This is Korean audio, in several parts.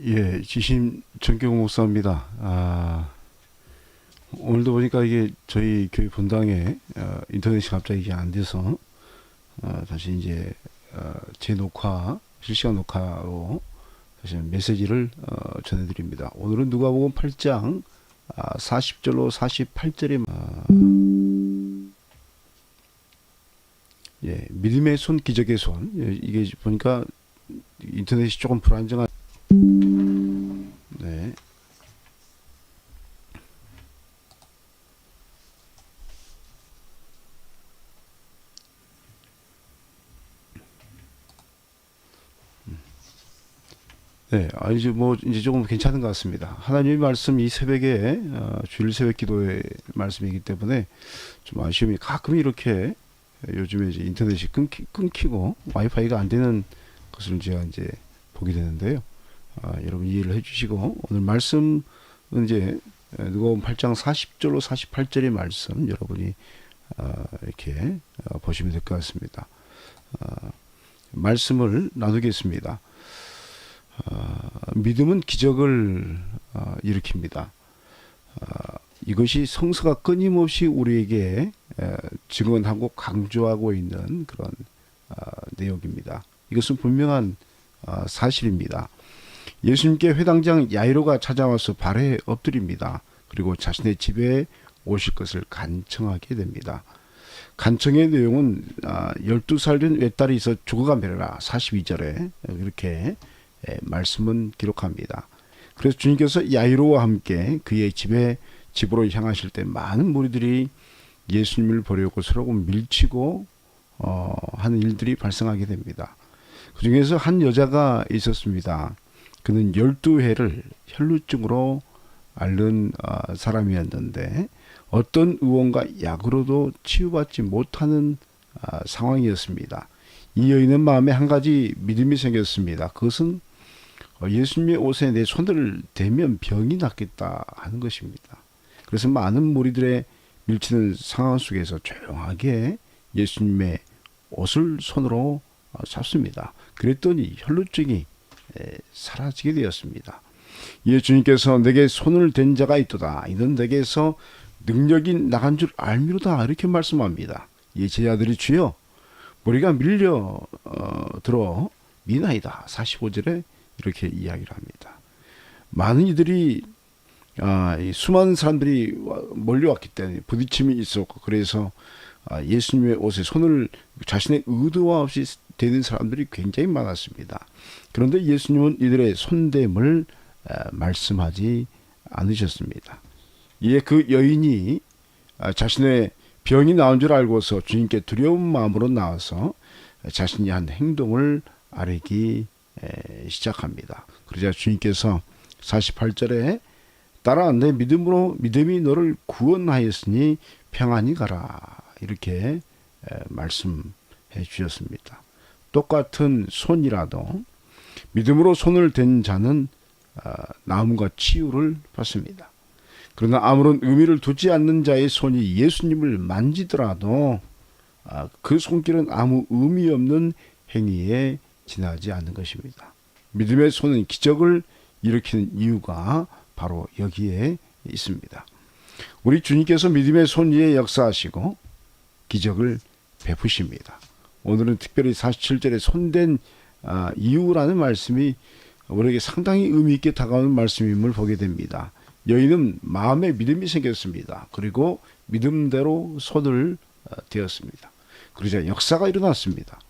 예, 지심 전경 목사입니다. 아, 오늘도 보니까 이게 저희 교회 본당에 어, 인터넷이 갑자기 이게 안 돼서 어, 다시 이제 어, 재녹화, 실시간 녹화로 다시 메시지를 어, 전해드립니다. 오늘은 누가복음 8장 아, 40절로 48절에 아, 예, 믿음의 손, 기적의 손. 예, 이게 보니까 인터넷이 조금 불안정한. 네, 아 이제 뭐 이제 조금 괜찮은 것 같습니다. 하나님의 말씀 이 새벽에 어, 주일 새벽 기도의 말씀이기 때문에 좀 아쉬움이 가끔 이렇게 요즘에 이제 인터넷이 끊기, 끊기고 와이파이가 안 되는 것을 제가 이제 보게 되는데요. 아, 여러분 이해를 해주시고 오늘 말씀은 이제 누가복음 8장 40절로 48절의 말씀 여러분이 아, 이렇게 어, 보시면 될 것 같습니다. 아, 말씀을 나누겠습니다. 아, 믿음은 기적을 아, 일으킵니다. 아, 이것이 성서가 끊임없이 우리에게 에, 증언하고 강조하고 있는 그런 아, 내용입니다. 이것은 분명한 아, 사실입니다. 예수님께 회당장 야이로가 찾아와서 발에 엎드립니다. 그리고 자신의 집에 오실 것을 간청하게 됩니다. 간청의 내용은 아, 12살 된 외딸이 있어 죽어가매라 42절에 이렇게 에, 말씀은 기록합니다. 그래서 주님께서 야이로와 함께 그의 집에 집으로 향하실 때 많은 무리들이 예수님을 보려고 서로 밀치고 어, 하는 일들이 발생하게 됩니다. 그 중에서 한 여자가 있었습니다. 그는 12회를 혈루증으로 앓는 어, 사람이었는데 어떤 의원과 약으로도 치유받지 못하는 아, 상황이었습니다. 이 여인은 마음에 한 가지 믿음이 생겼습니다. 그것은 어, 예수님의 옷에 내 손을 대면 병이 낫겠다 하는 것입니다. 그래서 많은 무리들의 밀치는 상황 속에서 조용하게 예수님의 옷을 손으로 어, 잡습니다. 그랬더니 혈루증이 에, 사라지게 되었습니다. 이에 주님께서 내게 손을 댄 자가 있도다. 이는 내게서 능력이 나간 줄 알미로다. 이렇게 말씀합니다. 이 제자들이 주여 머리가 밀려 어, 들어 미나이다. 45절에 이렇게 이야기를 합니다. 많은 이들이 아, 이 수많은 사람들이 와- 몰려왔기 때문에 부딪힘이 있었고 그래서 아, 예수님의 옷에 손을 자신의 의도와 없이 대는 사람들이 굉장히 많았습니다. 그런데 예수님은 이들의 손됨을 아, 말씀하지 않으셨습니다. 이에 그 여인이 아, 자신의 병이 나온 줄 알고서 주님께 두려운 마음으로 나와서 자신이 한 행동을 아뢰기 에, 시작합니다. 그러자 주님께서 48절에 따라 내 믿음으로 믿음이 너를 구원하였으니 평안히 가라 이렇게 에, 말씀해 주셨습니다. 똑같은 손이라도 믿음으로 손을 댄 자는 아, 나음과 치유를 받습니다. 그러나 아무런 의미를 두지 않는 자의 손이 예수님을 만지더라도 아, 그 손길은 아무 의미 없는 행위에 지나지 않는 것입니다. 믿음의 손은 기적을 일으키는 이유가 바로 여기에 있습니다. 우리 주님께서 믿음의 손 위에 역사하시고 기적을 베푸십니다. 오늘은 특별히 47절에 손댄 아, 이유라는 말씀이 우리에게 상당히 의미 있게 다가오는 말씀임을 보게 됩니다. 여인은 마음에 믿음이 생겼습니다. 그리고 믿음대로 손을 어, 대었습니다. 그러자 역사가 일어났습니다.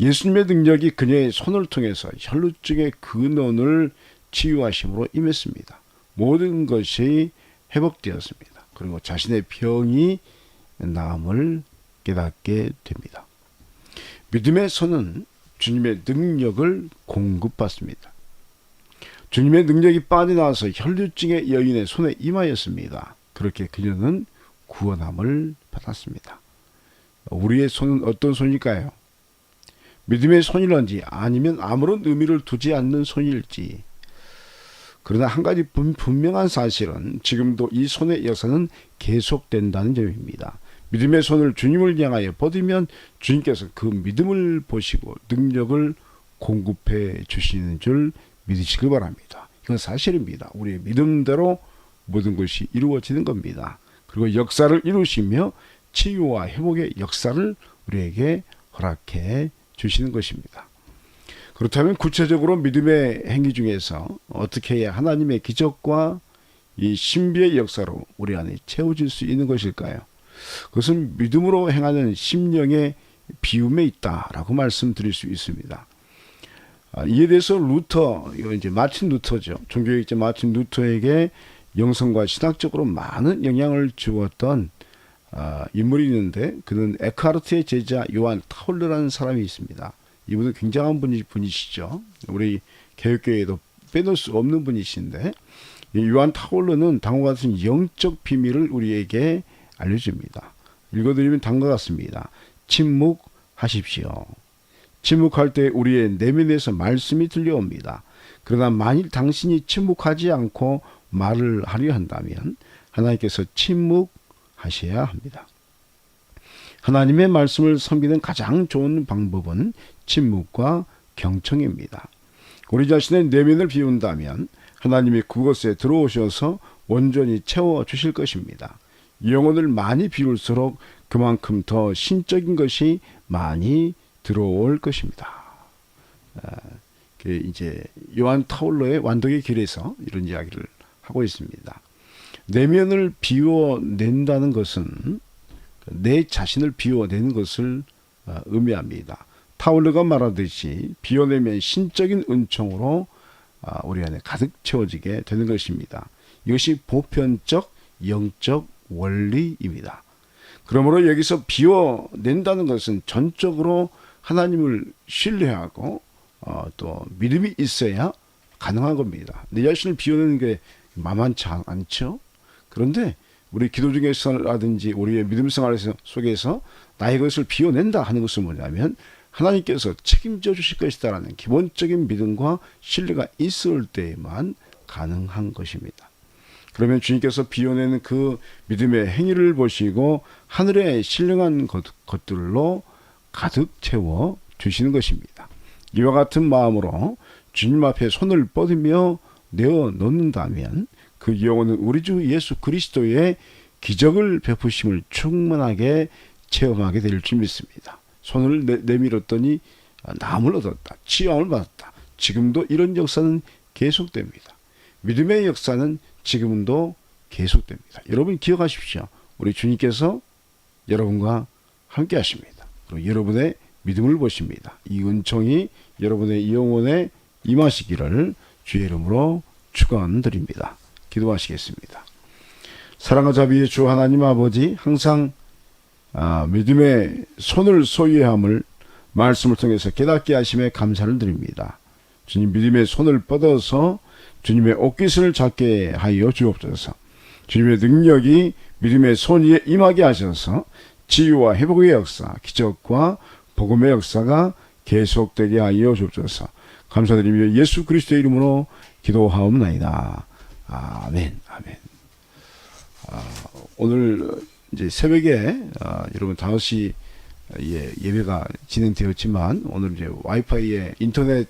예수님의 능력이 그녀의 손을 통해서 혈루증의 근원을 치유하심으로 임했습니다. 모든 것이 회복되었습니다. 그리고 자신의 병이 나음을 깨닫게 됩니다. 믿음의 손은 주님의 능력을 공급받습니다. 주님의 능력이 빠져나와서 혈류증의 여인의 손에 임하였습니다. 그렇게 그녀는 구원함을 받았습니다. 우리의 손은 어떤 손일까요? 믿음의 손일런지 아니면 아무런 의미를 두지 않는 손일지 그러나 한 가지 분- 분명한 사실은 지금도 이 손의 역사는 계속된다는 점입니다. 믿음의 손을 주님을 향하여 뻗으면 주님께서 그 믿음을 보시고 능력을 공급해 주시는 줄 믿으시길 바랍니다. 이건 사실입니다. 우리의 믿음대로 모든 것이 이루어지는 겁니다. 그리고 역사를 이루시며 치유와 회복의 역사를 우리에게 허락해 주시는 것입니다. 그렇다면 구체적으로 믿음의 행위 중에서 어떻게 해야 하나님의 기적과 이 신비의 역사로 우리 안에 채워질 수 있는 것일까요? 그것은 믿음으로 행하는 심령의 비움에 있다라고 말씀드릴 수 있습니다. 아, 이에 대해서 루터, 이제 마틴 루터죠. 종교학자 마틴 루터에게 영성과 신학적으로 많은 영향을 주었던 아, 인물이 있는데 그는 에크하르트의 제자 요한 타울러라는 사람이 있습니다. 이분은 굉장한 분이, 분이시죠. 우리 개혁교회에도 빼놓을 수 없는 분이신데 이 요한 타울러는 다음과 같은 영적 비밀을 우리에게 알려줍니다. 읽어드리면 다음과 같습니다. 침묵하십시오. 침묵할 때 우리의 내면에서 말씀이 들려옵니다. 그러나 만일 당신이 침묵하지 않고 말을 하려 한다면 하나님께서 침묵 하셔야 합니다. 하나님의 말씀을 섬기는 가장 좋은 방법은 침묵과 경청입니다. 우리 자신의 내면을 비운다면 하나님이 그곳에 들어오셔서 온전히 채워 주실 것입니다. 영혼을 많이 비울수록 그만큼 더 신적인 것이 많이 들어올 것입니다. 아, 그 이제 요한 타울러의 완독의 길에서 이런 이야기를 하고 있습니다. 내면을 비워낸다는 것은 내 자신을 비워내는 것을 어, 의미합니다. 타울러가 말하듯이 비워내면 신적인 은총으로 아, 우리 안에 가득 채워지게 되는 것입니다. 이것이 보편적 영적 원리입니다. 그러므로 여기서 비워낸다는 것은 전적으로 하나님을 신뢰하고 어, 또 믿음이 있어야 가능한 겁니다. 내 자신을 비워내는 게 만만치 않죠. 그런데 우리 기도 중에서라든지 우리의 믿음 생활 속에서 나의 것을 비워낸다 하는 것은 뭐냐면 하나님께서 책임져 주실 것이다라는 기본적인 믿음과 신뢰가 있을 때에만 가능한 것입니다. 그러면 주님께서 비워내는 그 믿음의 행위를 보시고 하늘에 신령한 것, 것들로 가득 채워 주시는 것입니다. 이와 같은 마음으로 주님 앞에 손을 뻗으며 내어 놓는다면 그 영혼은 우리 주 예수 그리스도의 기적을 베푸심을 충분하게 체험하게 될 줄 믿습니다. 손을 내, 내밀었더니 남을 얻었다. 치유함을 받았다. 지금도 이런 역사는 계속됩니다. 믿음의 역사는 지금도 계속됩니다. 여러분 기억하십시오. 우리 주님께서 여러분과 함께 하십니다. 그리고 여러분의 믿음을 보십니다. 이 은총이 여러분의 영혼에 임하시기를 주의 이름으로 축원드립니다. 기도하시겠습니다. 사랑과 자비의 주 하나님 아버지 항상 아, 믿음의 손을 소유함을 말씀을 통해서 깨닫게 하심에 감사를 드립니다. 주님 믿음의 손을 뻗어서 주님의 옷깃을 잡게 하여 주옵소서. 주님의 능력이 믿음의 손 위에 임하게 하셔서 치유와 회복의 역사, 기적과 복음의 역사가 계속되게 하여 주옵소서. 감사드리며 예수 그리스도의 이름으로 기도하옵나이다. 아멘, 아멘. 아, 오늘 이제 새벽에 아, 여러분 5시 예, 예배가 진행되었지만 오늘 이제 와이파이의 인터넷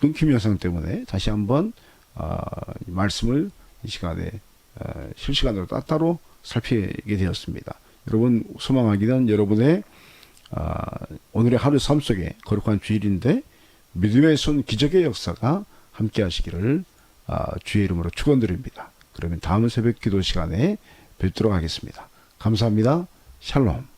끊김 현상 때문에 다시 한번 아, 말씀을 이 시간에 아, 실시간으로 따따로 살피게 되었습니다. 여러분 소망하기는 여러분의 아, 오늘의 하루 삶 속에 거룩한 주일인데 믿음의 손 기적의 역사가 함께 하시기를 아, 주의 이름으로 축원드립니다. 그러면 다음 새벽 기도 시간에 뵙도록 하겠습니다. 감사합니다. 샬롬.